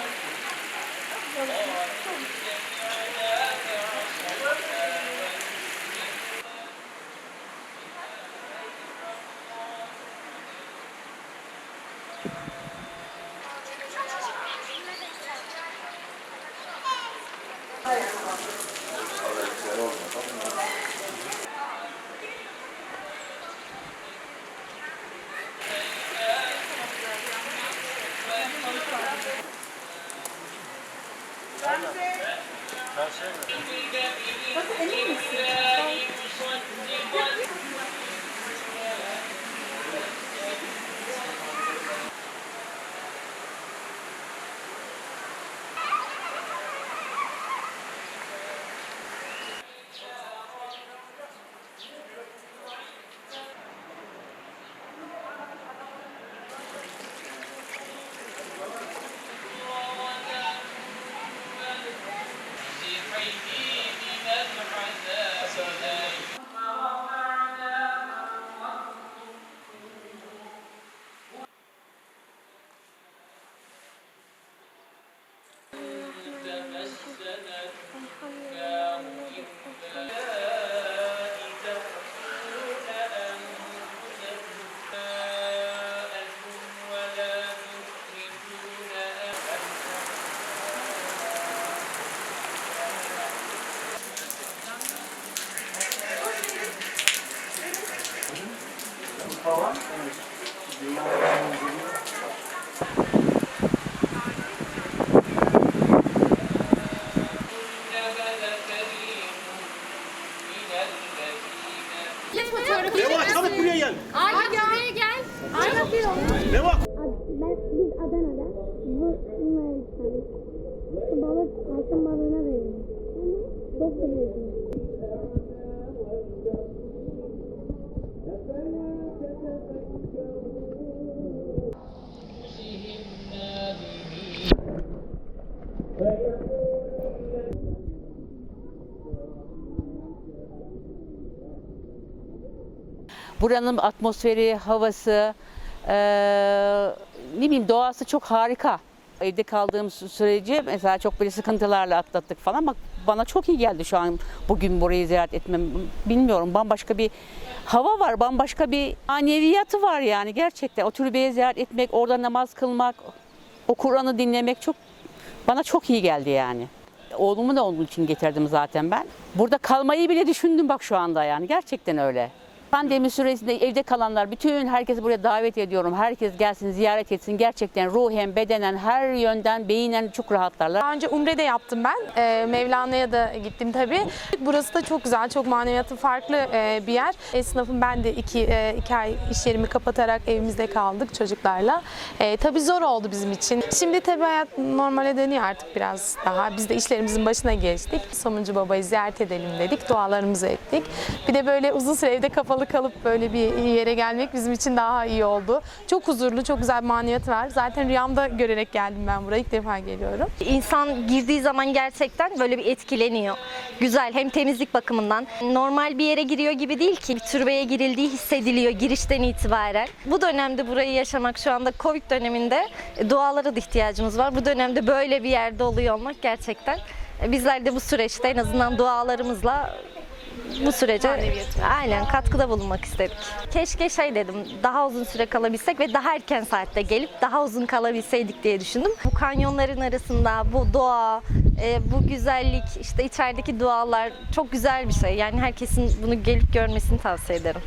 Thank you. Ben de... Bakın emin misin? Meva çabuk buraya gel. Aynen buraya gel. Bir oldu. Meva. Ben, biz Adana'da bu balık altın balığına veriyoruz. Çok biliyorsunuz. Buranın atmosferi, havası, eee, ne bileyim doğası çok harika. Evde kaldığım sü- sürece mesela çok böyle sıkıntılarla atlattık falan. Bak bana çok iyi geldi şu an bugün burayı ziyaret etmem. Bilmiyorum bambaşka bir hava var, bambaşka bir maneviyatı var yani gerçekten. O türbeye ziyaret etmek, orada namaz kılmak, o Kur'an'ı dinlemek çok bana çok iyi geldi yani. Oğlumu da onun için getirdim zaten ben. Burada kalmayı bile düşündüm bak şu anda yani gerçekten öyle. Pandemi süresinde evde kalanlar bütün herkesi buraya davet ediyorum. Herkes gelsin ziyaret etsin. Gerçekten ruhen, bedenen, her yönden, beyinen çok rahatlarlar. Daha önce Umre'de yaptım ben. Ee, Mevlana'ya da gittim tabii. Burası da çok güzel, çok maneviyatı farklı e, bir yer. Esnafım ben de iki, e, iki ay iş yerimi kapatarak evimizde kaldık çocuklarla. E, tabii zor oldu bizim için. Şimdi tabii hayat normale dönüyor artık biraz daha. Biz de işlerimizin başına geçtik. Somuncu Baba'yı ziyaret edelim dedik, dualarımızı ettik. Bir de böyle uzun süre evde kapalı kalıp böyle bir yere gelmek bizim için daha iyi oldu. Çok huzurlu, çok güzel bir maneviyatı var. Zaten rüyamda görerek geldim ben buraya. İlk defa geliyorum. İnsan girdiği zaman gerçekten böyle bir etkileniyor. Güzel hem temizlik bakımından. Normal bir yere giriyor gibi değil ki. Bir türbeye girildiği hissediliyor girişten itibaren. Bu dönemde burayı yaşamak şu anda Covid döneminde dualara da ihtiyacımız var. Bu dönemde böyle bir yerde oluyor olmak gerçekten e, bizler de bu süreçte en azından dualarımızla bu sürece aynen katkıda bulunmak istedik. Keşke şey dedim daha uzun süre kalabilsek ve daha erken saatte gelip daha uzun kalabilseydik diye düşündüm. Bu kanyonların arasında bu doğa, e, bu güzellik, işte içerideki dualar çok güzel bir şey. Yani herkesin bunu gelip görmesini tavsiye ederim.